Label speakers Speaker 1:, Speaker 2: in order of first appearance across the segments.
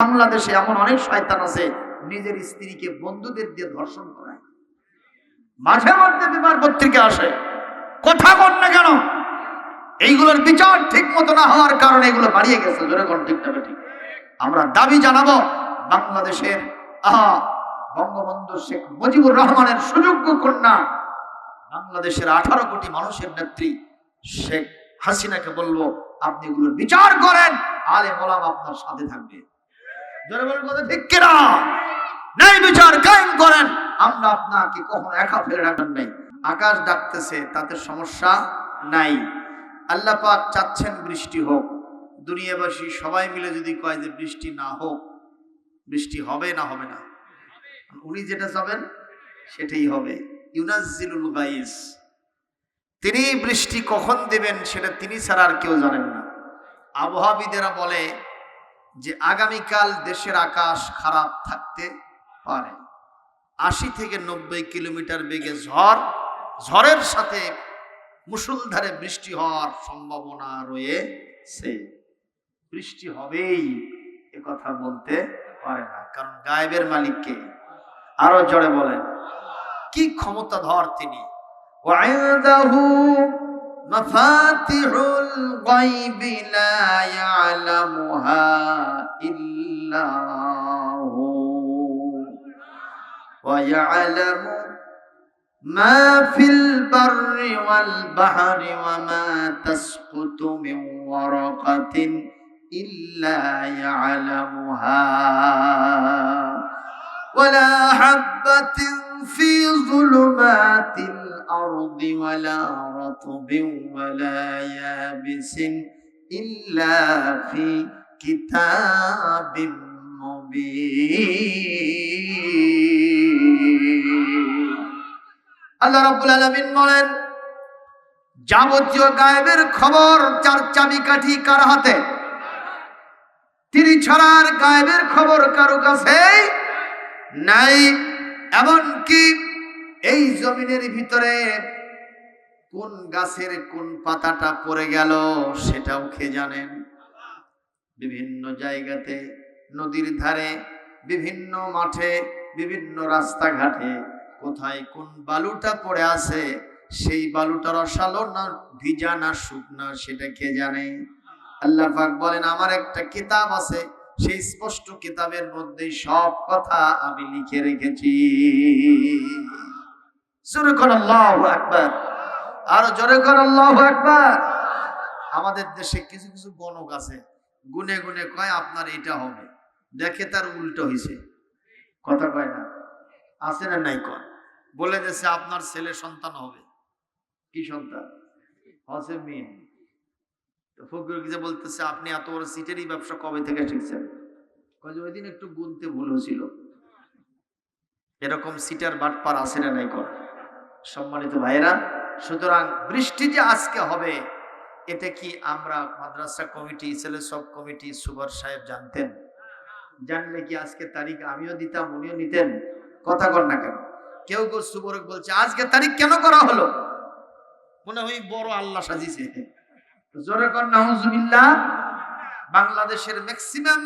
Speaker 1: বাংলাদেশে এমন অনেক শয়তান আছে, নিজের স্ত্রীকে বন্ধুদের দিয়ে ধর্ষণ করায় মাঝে মধ্যে বিমান পত্রিকা আসে। কথা বল না কেন? এইগুলোর বিচার ঠিক মতো না হওয়ার কারণে এগুলো বাড়িয়ে গেছে। জোরে কোন, ঠিক তবে ঠিক আমরা দাবি জানাব, বাংলাদেশের, আহা, বঙ্গবন্ধু শেখ মুজিবুর রহমানের সুযোগ্য কন্যা, বাংলাদেশের আঠারো কোটি মানুষের নেত্রী শেখ হাসিনাকে বলব, আপনি এগুলোর বিচার করেন আলে মোলাম আপনার সাথে থাকবে। বিচার কায়েম করেন। আমরা আপনাকে কখনো নাই। আকাশ ডাকতেছে তাতে সমস্যা নাই। চাচ্ছেন বৃষ্টি হোক। দুনিয়াবাসী সবাই মিলে যদি কয় যে বৃষ্টি না হোক, বৃষ্টি হবে না হবে না? উনি যেটা চাবেন, সেটাই হবে। ইউনাজিলুল গাইস। তিনি বৃষ্টি কখন দেবেন, সেটা তিনি ছাড়া আর কেউ জানেন না। আবহাওয়াবিদেরা বলে যে আগামীকাল দেশের আকাশ খারাপ থাকতে পারে। আশি থেকে নব্বই কিলোমিটার বেগে ঝড়, ঝড়ের সাথে মুষলধারে বৃষ্টি হওয়ার সম্ভাবনা রয়েছে। বৃষ্টি হবেই, এ কথা বলতে পারে না। কারণ গায়েবের মালিককে আরও জড়ে বলেন। কি ক্ষমতাধর তিনি? مفاتح الغيب لا يعلمها إلا هو. ويعلم ما في البر والبحر وما تسقط من ورقة إلا يعلمها. ولا حبة في ظلمات الأرض ولا رطب ولا يابس إلا في كتاب مبين আল্লাহ রাব্বুল আলামিন বলেন যাবতীয় গায়েবের খবর চার চাবিকাঠি কার হাতে তিনি ছাড়ার গায়েবের খবর কারো কাছে নাই এমনকি এই জমিনের ভিতরে কোন গাছের কোন পাতাটা পড়ে গেল সেটাও খেয়ে জানেন বিভিন্ন জায়গাতে, নদীর ধারে, বিভিন্ন মাঠে, বিভিন্ন রাস্তাঘাটে কোথায় কোন বালুটা পড়ে আছে, সেই বালুটা রসালো না, ভিজা না শুকনা সেটা কে জানে? আল্লাহ পাক বলেন, আমার একটা কিতাব আছে সেই স্পষ্ট কিতাবের মধ্যে সব কথা আমি লিখে রেখেছি। জোরে কর আকবার। আর জোরে আকবার। আমাদের দেশে কিছু কিছু গণক আছে, গুনে গুনে কয় আপনার এটা হবে। দেখে তার উল্টো হয়েছে কথা কয় না? আছে না নাই কয় বলে দিয়েছে আপনার ছেলে সন্তান হবে। কি সন্তান? হসে মেয়ে। ফকির কিছু বলতেছে, আপনি এত বড় সিটেরই ব্যবসা কবে থেকে শিখছেন? কয়ে ওই দিন একটু গুনতে ভুল হয়েছিল। এরকম সিটার বাটপার আছে না নাই কর। সম্মানিত ভাইরা সুতরাং বৃষ্টি যে আজকে হবে, এটা কি আমরা মাদ্রাসা কমিটি, ছেলে সব কমিটি সুবর সাহেব জানতেন? জানলে কি আজকে তারিখ আমিও দিতাম, উনিও নিতেন? কথা কর না কেন। কেউ কেউ সুবরক বলছে, আজকে তারিখ কেন করা হলো? মনে হয় বড় আল্লাহ সাজিছে জোরে বাংলাদেশের ম্যাক্সিমাম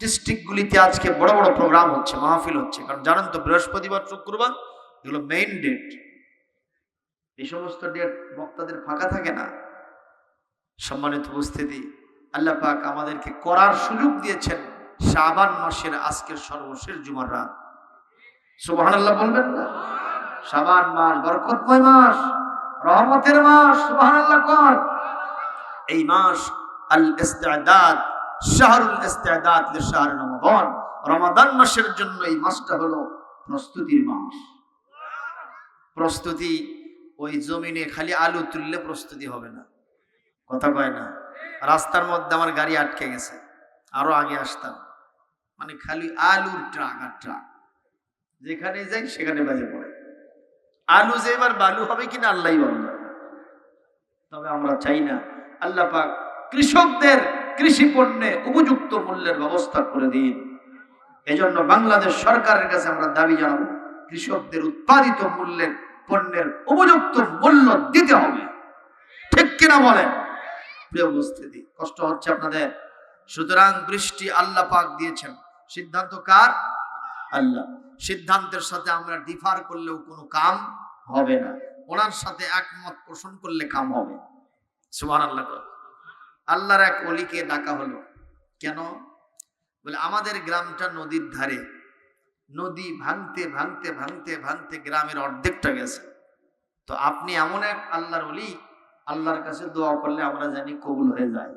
Speaker 1: ডিস্ট্রিক্টগুলিতে আজকে বড় বড় প্রোগ্রাম হচ্ছে, মাহফিল হচ্ছে। কারণ জানেন তো, বৃহস্পতিবার, শুক্রবার, এগুলো মেইন ডেট এই সমস্ত ডেট বক্তাদের ফাঁকা থাকে না। সম্মানিত উপস্থিতি, আল্লাহ পাক আমাদেরকে করার সুযোগ দিয়েছেন শাবান মাসের আজকের সর্বশেষ জুমার রাত। সুবহান আল্লাহ বলবেন না? শাবান মাস, বরকতময় মাস, রহমতের মাস সুবহান আল্লাহ কর। এই মাস আল ইস্তেদাদ শাহরুল ইস্তেদাদ শাহর রমাদান। রমাদান মাসের জন্য এই মাসটা হলো প্রস্তুতির মাস। প্রস্তুতি ওই জমিনে খালি আলু তুললে প্রস্তুতি হবে না। কথা কয় না, রাস্তার মধ্যে আমার গাড়ি আটকে গেছে, আরও আগে আসতাম। মানে খালি আলুর ট্রাক আর ট্রাক। যেখানে যাই সেখানে বাজে পড়ে। আলু যে এবার বালু হবে কিনা আল্লাহ বলেন তবে আমরা চাই না আল্লাহ পাক কৃষকদের কৃষি পণ্যে উপযুক্ত মূল্যের ব্যবস্থা করে দিন। এজন্য বাংলাদেশ সরকারের কাছে আমরা দাবি জানাব, কৃষকদের উৎপাদিত মূল্যের পণ্যের উপযুক্ত মূল্য দিতে হবে। ঠিক কিনা বলেন? প্রিয় কষ্ট হচ্ছে আপনাদের। সুতরাং বৃষ্টি আল্লাহ পাক দিয়েছেন। সিদ্ধান্ত কার? আল্লাহ। সিদ্ধান্তের সাথে আমরা ডিফার করলেও কোনো কাম হবে না। ওনার সাথে একমত পোষণ করলে কাম হবে। সুবহান আল্লাহ আল্লাহর এক অলিকে ডাকা হলো। কেন? বলে, আমাদের গ্রামটা নদীর ধারে। নদী ভাঙতে ভাঙতে ভাঙতে ভাঙতে গ্রামের অর্ধেকটা গেছে। তো আপনি এমন এক আল্লাহর অলি, আল্লাহর কাছে দোয়া করলে আমরা জানি কবুল হয়ে যায়।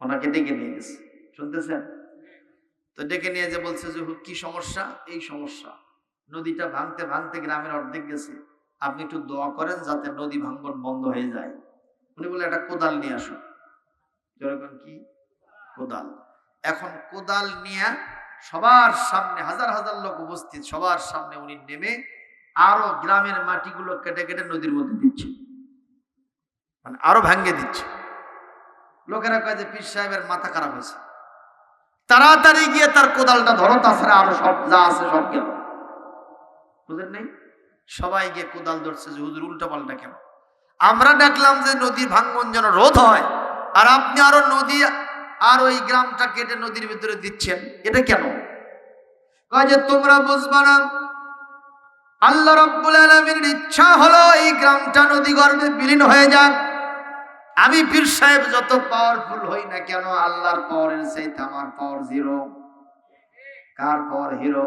Speaker 1: ওনাকে ডেকে নিয়ে গেছে। শুনতেছেন? তো ডেকে নিয়ে যে বলছে যে কি সমস্যা? এই সমস্যা। নদীটা ভাঙতে ভাঙতে গ্রামের অর্ধেক গেছে। আপনি একটু দোয়া করেন যাতে নদী ভাঙ্গন বন্ধ হয়ে যায়। উনি বলে একটা কোদাল নিয়ে আসো। যেরকম কি কোদাল? এখন কোদাল নিয়ে সবার সামনে, হাজার হাজার লোক উপস্থিত, সবার সামনে উনি নেমে আরও গ্রামের মাটিগুলো কেটে কেটে নদীর মধ্যে দিচ্ছে। মানে আরও ভাঙ্গে দিচ্ছে। লোকেরা কয় যে, পীর সাহেবের মাথা খারাপ হয়েছে। তাড়াতাড়ি গিয়ে তার কোদালটা ধরো, তাছাড়া আরও সব যা আছে সব গেল। বুঝলেন নেই? সবাই গিয়ে কোদাল ধরছে যে, হুজুর উল্টা পাল্টা কেন? আমরা ডাকলাম যে নদীর ভাঙ্গন যেন রোধ হয়। আর আপনি আরও নদী, আর ওই গ্রামটা কেটে নদীর ভিতরে দিচ্ছেন। এটা কেন? যে তোমরা বুঝবা না, আল্লাহ রব্বুল আলমীর ইচ্ছা হলো এই গ্রামটা নদী গর্ভে বিলীন হয়ে যাক। আমি পীর সাহেব যত পাওয়ারফুল হই না কেন, আল্লাহর পাওয়ারের সেই আমার পাওয়ার জিরো কার পাওয়ার হিরো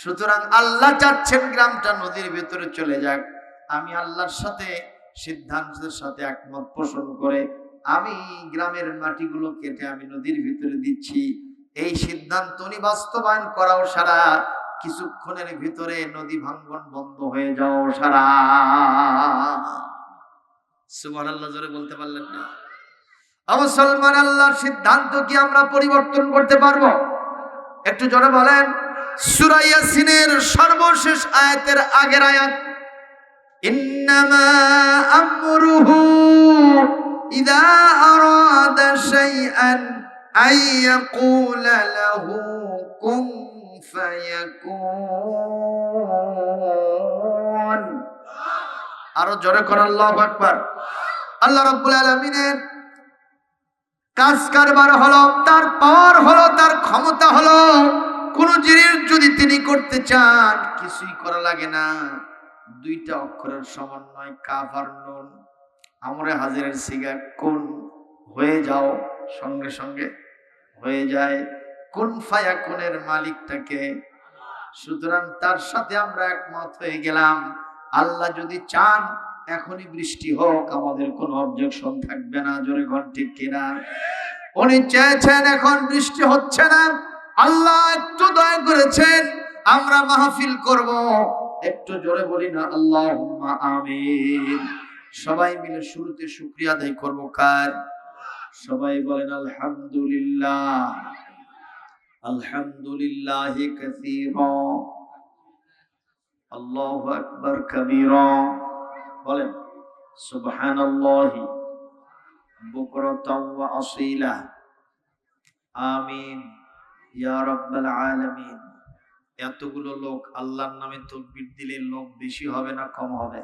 Speaker 1: সুতরাং আল্লাহ চাচ্ছেন গ্রামটা নদীর ভিতরে চলে যাক। আমি আল্লাহর সাথে সিদ্ধান্তের সাথে একমত পোষণ করে আমি গ্রামের মাটিগুলো কেটে আমি নদীর ভিতরে দিচ্ছি। এই সিদ্ধান্ত উনি বাস্তবায়ন করাও সারা। কিছুক্ষণের ভিতরে নদী ভাঙ্গন বন্ধ হয়ে যাও সারা। সুমান আল্লাহ জোরে বলতে পারলেন না? মুসলমান আল্লাহর সিদ্ধান্ত কি আমরা পরিবর্তন করতে পারব? একটু জোরে বলেন। সুরাইয়াসিনের সর্বশেষ আয়াতের আগের আয়াত ইন্নামা আমরুহু ইদা আরাদা শাইআন আন ইয়াকুলা লাহু কুন ফায়াকুন আরও জোরে কর, আল্লাহু আকবার। আল্লাহ রাব্বুল আলামিনের কাজ কারবার হলো, তার পাওয়ার হলো, তার ক্ষমতা হলো, কোন জিনিস যদি তিনি করতে চান, কিছুই করা লাগে না। দুইটা অক্ষরের সমন্বয়, কাফ নুন। আমরে হাজিরের সিগা কোন হয়ে যাও, সঙ্গে সঙ্গে হয়ে যায়। কোন ফায়া কোনের মালিকটাকে? সুতরাং তার সাথে আমরা একমত হয়ে গেলাম, আল্লাহ যদি চান, এখনই বৃষ্টি হোক, আমাদের কোনো অবজেকশন থাকবে না, জোরে ঘন ঠিক কিনা? উনি চেয়েছেন, এখন বৃষ্টি হচ্ছে না। আল্লাহ একটু দয়া করেছেন, আমরা মাহফিল করব। একটু জোরে বলি না আল্লাহ আমিন। সবাই মিলে শুরুতে শুক্রিয়া আদায় করব, কার? সবাই বলেন, আলহামদুলিল্লাহ। আলহামদুলিল্লাহ আল্লাহু বলেন আমিন, ইয়া এতগুলো লোক আল্লাহর নামে তকবীর দিলে লোক বেশি হবে না কম হবে?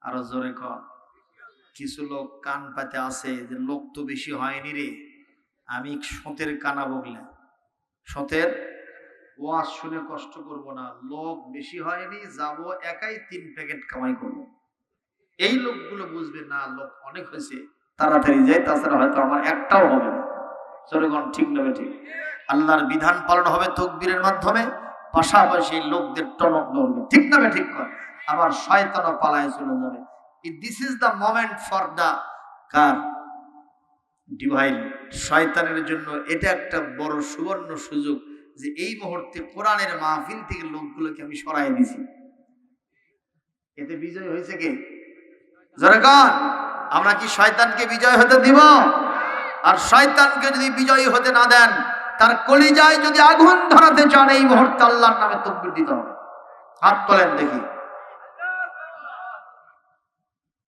Speaker 1: আরও জোরে কর কিছু লোক কান পাতে আছে যে, লোক তো বেশি হয়নি রে। আমি সতের কানা বগলে সতের? ওয়াজ শুনে কষ্ট করব না। লোক বেশি হয়নি, যাব একাই তিন প্যাকেট কামাই করব। এই লোকগুলো বুঝবে, না, লোক অনেক হয়েছে। তাড়াতাড়ি যায় তাছাড়া হয়তো আমার একটাও হবে না। জনগণ ঠিক নেবে ঠিক? আল্লাহর বিধান পালন হবে তকবীরের মাধ্যমে। পাশাপাশি লোকদের টনক নড়বে। ঠিক নেবে ঠিক কর আবার শয়তানও পালায় চলে যাবে। This is the moment for the car divine শয়তানের জন্য এটা একটা বড় সুবর্ণ সুযোগ যে এই মুহূর্তে কোরআনের মাহফিল থেকে লোকগুলোকে আমি সরাই দিছি। এতে বিজয় হয়েছে কে? জনগণ আমরা কি শয়তানকে বিজয় হতে দিব? আর শয়তানকে যদি বিজয়ী হতে না দেন তার কলিজায় যদি আগুন ধরাতে চান, এই মুহূর্তে আল্লাহর নামে তকবির দিতে হবে। হাত তোলেন দেখি।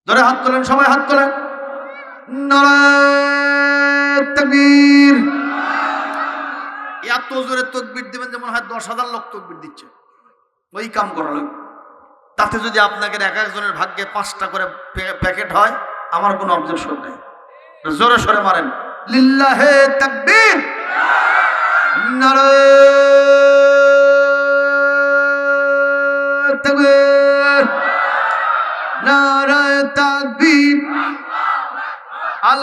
Speaker 1: ধরে হাত তোলেন, সবাই হাত তোলেন। তাকবীর। এত জোরে তকবির দিবেন যেমন হয় দশ হাজার লোক তকবির দিচ্ছে। ওই কাম করা তাতে যদি আপনাকে এক একজনের ভাগ্যে পাঁচটা করে প্যা- প্যাকেট হয়, আমার কোনো অবজেকশন নেই। জোরে সরে মারেন। লিল্লাহে তাকবীর। নারায়ে তাকবীর নারায়ে তাকবীর। আল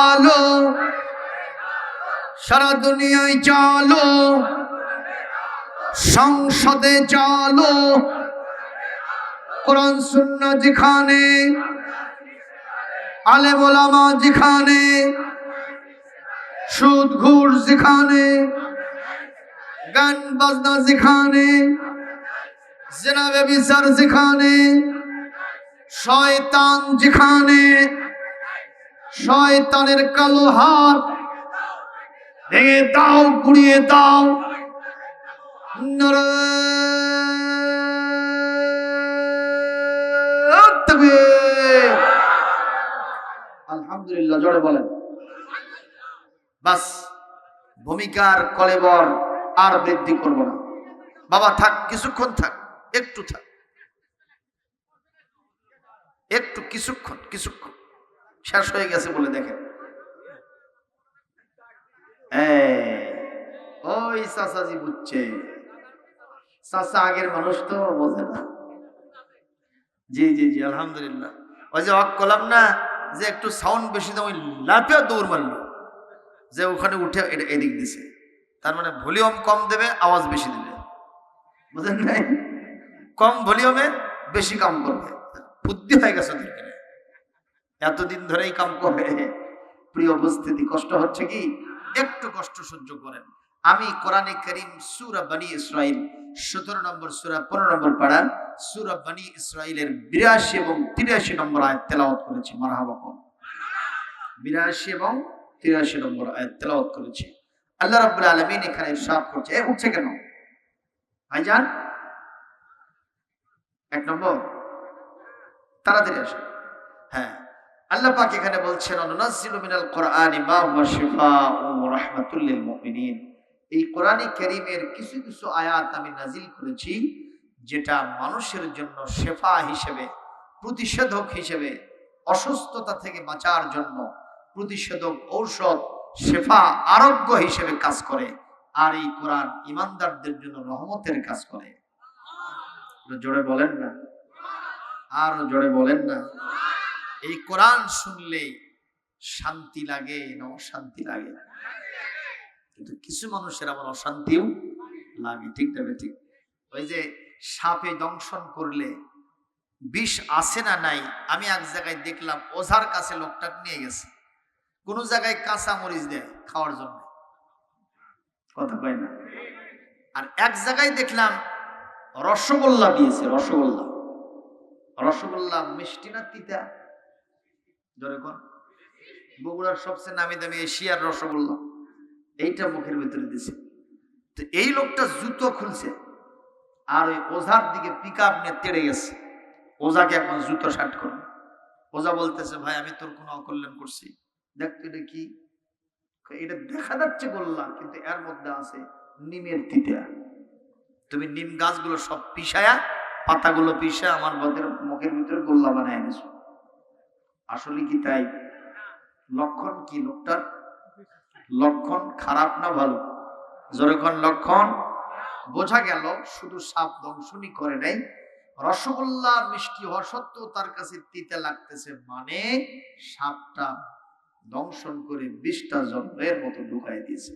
Speaker 1: আলো। সারা দুনিয়ায় চালো। সংসদে চালো। কোরআন সুন্না যেখানে আলে ওলামা যেখানে সুদ, ঘুষ যেখানে, গান, বাজনা যেখানে জেনাবে বিচার যেখানে, শয়তান যেখানে, শয়তানের কালো হাত ভেঙে দাও গুড়িয়ে দাও। আলহামদুলিল্লাহ, জোরে বলেন। বাস, ভূমিকার কলেবর আর বৃদ্ধি করব না। বাবা, থাক, কিছুক্ষণ থাক, একটু থাক। একটু কিছুক্ষণ কিছুক্ষণ। শেষ হয়ে গেছে বলে দেখেন। ওই চাচাজি বুঝছে। চাচা আগের মানুষ তো, বোঝে না। জি জি জি, আলহামদুলিল্লাহ। ওই যে অক করলাম না, যে একটু সাউন্ড বেশি দাম ওই লাফিয়া দৌড় মারলো। যে ওখানে উঠে এটা এদিক দিছে। তার মানে ভলিউম কম দেবে, আওয়াজ বেশি দেবে। বুঝলেন নাই? কম ভলিউমে বেশি কাম করবে। বুদ্ধি হয়ে গেছে ওদের কিনে। এতদিন ধরেই কাম করে। প্রিয় উপস্থিতি, কষ্ট হচ্ছে কি? একটু কষ্ট সহ্য করেন। আমি কোরআনে করিম সুরা বানি ইসরাইল সতেরো নম্বর সুরা, পনেরো নম্বর পাড়া সুরা বানি ইসরাইলের বিরাশি এবং তিরাশি নম্বর আয়াত তেলাওয়াত করেছি। মারহাবা বিরাশি এবং তিরাশি নম্বর আয়াত তেলাওয়াত করেছি। আল্লাহ রাব্বুল আলামিন এখানে ইরশাদ করছে। এ উঠছে কেন? ভাইজান, এক নম্বর, তাড়াতাড়ি আসে হ্যাঁ আল্লাহ পাক এখানে বলছেন অনুনাজ্জিলু মিনাল কোরআনি মা হুয়া শিফাউ ওয়া রাহমাতুল লিল মুমিনিন। এই কোরআনী কারীমের কিছু কিছু আয়াত আমি নাজিল করেছি, যেটা মানুষের জন্য শেফা হিসেবে, প্রতিষেধক হিসেবে, অসুস্থতা থেকে বাঁচার জন্য প্রতিষেধক ঔষধ, শেফা, আরোগ্য হিসেবে কাজ করে। আর এই কোরআন ইমানদারদের জন্য রহমতের কাজ করে। জোরে বলেন না। আরও জোরে বলেন না। এই কোরআন শুনলে শান্তি লাগে না অশান্তি লাগে? কিন্তু কিছু মানুষের আবার অশান্তিও লাগে, ঠিক না ঠিক ওই যে সাপে দংশন করলে বিষ আছে না নাই? আমি এক জায়গায় দেখলাম, ওঝার কাছে লোকটা নিয়ে গেছে। কোন জায়গায় কাঁচা মরিচ দেয় খাওয়ার জন্য। কথা কয় না? আর এক জায়গায় দেখলাম রসগোল্লা দিয়েছে, রসগোল্লা। রসগোল্লা মিষ্টি না তিতা? ধরে কোন। বগুড়ার সবচেয়ে নামি দামি এশিয়ার রসগোল্লা। এইটা মুখের ভিতরে দিছে। তো এই লোকটা জুতো খুলছে আর ওই ওঝার দিকে পিক আপ নিয়ে তেড়ে গেছে। ওঝাকে এখন জুতো শার্ট করবে। ওঝা বলতেছে, ভাই, আমি তোর কোনো অকল্যাণ করছি। দেখ তো এটা দেখা যাচ্ছে গোল্লা কিন্তু এর মধ্যে আছে নিমের তিতা। তুমি নিম গাছগুলো সব পিসায়া পাতাগুলো পিসা আমার বদের মুখের ভিতরে গোল্লা বানায় এনেছো। আসলে কি তাই? লক্ষণ কি লোকটার? লক্ষণ খারাপ না ভালো? যেরকম লক্ষণ বোঝা গেল, শুধু সাপ দংশনই করে নাই। রসগোল্লা মিষ্টি হওয়া সত্ত্বেও তার কাছে তিতে লাগতেছে মানে সাপটা দংশন করে বিষটা জন্মের মতো ঢুকাই দিয়েছে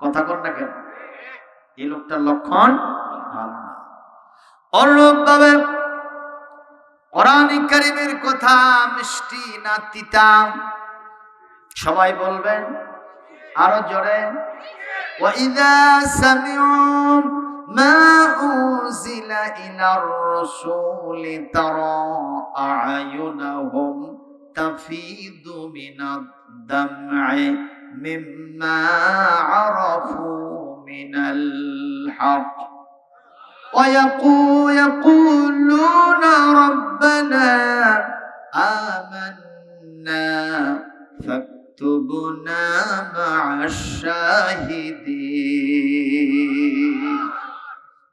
Speaker 1: কথা কর না কেন এই লোকটার লক্ষণ ভালো না অনুরূপ ভাবে কোরআন কারিমের কথা মিষ্টি না তিতা সবাই বলবেন আরো জোরে وإذا سمعوا ما أنزل إلى الرسول ترى أعينهم تفيض من الدمع مما عرفوا من الحق. ويقول يقولون ربنا آمنا فاكتبنا مع الشاهدين.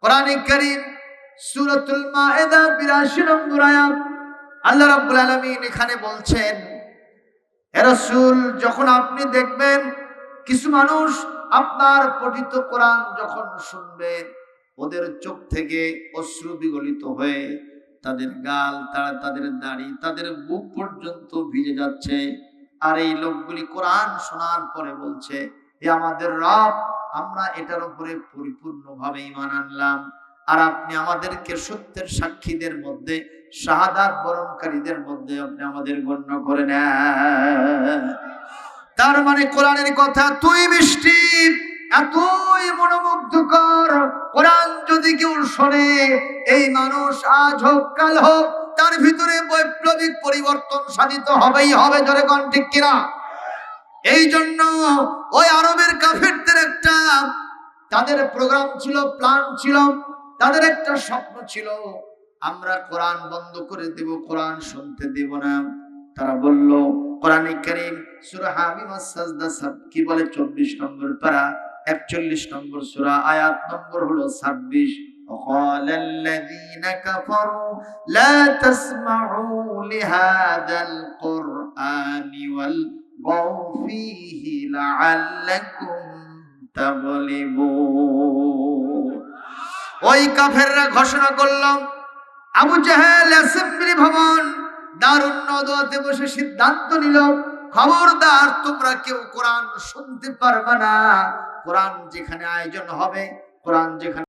Speaker 1: قرآن الكريم سورة المائدة براشنا مرايات আল্লাহ রাব্বুল আলামিন এখানে বলছেন হে রাসূল, যখন আপনি দেখবেন কিছু মানুষ আপনার পঠিত কোরআন যখন শুনবে, ওদের চোখ থেকে অশ্রু বিগলিত হয়ে তাদের গাল, তারা তাদের দাড়ি, তাদের বুক পর্যন্ত ভিজে যাচ্ছে। আর এই লোকগুলি কোরআন শোনার পরে বলছে, এ আমাদের রব, আমরা এটার উপরে পরিপূর্ণভাবে ইমান আনলাম। আর আপনি আমাদেরকে সত্যের সাক্ষীদের মধ্যে শাহাদাত বরণকারীদের মধ্যে আপনি আমাদের গণ্য করে নেন তার মানে কোরআনের কথা, তুই মিষ্টি, এতই মনোমুগ্ধকর। কোরআন যদি কেউ শোনে, এই মানুষ আজ হোক, কাল হোক, তার ভিতরে বৈপ্লবিক পরিবর্তন সাধিত হবেই হবে, জোরে কোন ঠিক কিনা? এই জন্য ওই আরবের কাফেরদের একটা, তাদের প্রোগ্রাম ছিল, প্ল্যান ছিল, তাদের একটা স্বপ্ন ছিল আমরা কোরআন বন্ধ করে দেব কোরআন শুনতে দেব না তারা বলল কোরআন করিম সূরা হামিম সাজদা সাব কি বলে 24 নম্বর পারা 41 নম্বর সূরা আয়াত নম্বর হলো 26 وقال الذين كفروا لا تسمعوا لهذا القرآن والغوا فيه لعلكم تغلبون ওই কাফেররা ঘোষণা করলাম আবু জাহেল অ্যাসেম্বলি ভবন দারুণ নদতে বসে সিদ্ধান্ত নিল, খবরদার, তোমরা কেউ কোরআন শুনতে পারবে না। কোরআন যেখানে আয়োজন হবে, কোরআন যেখানে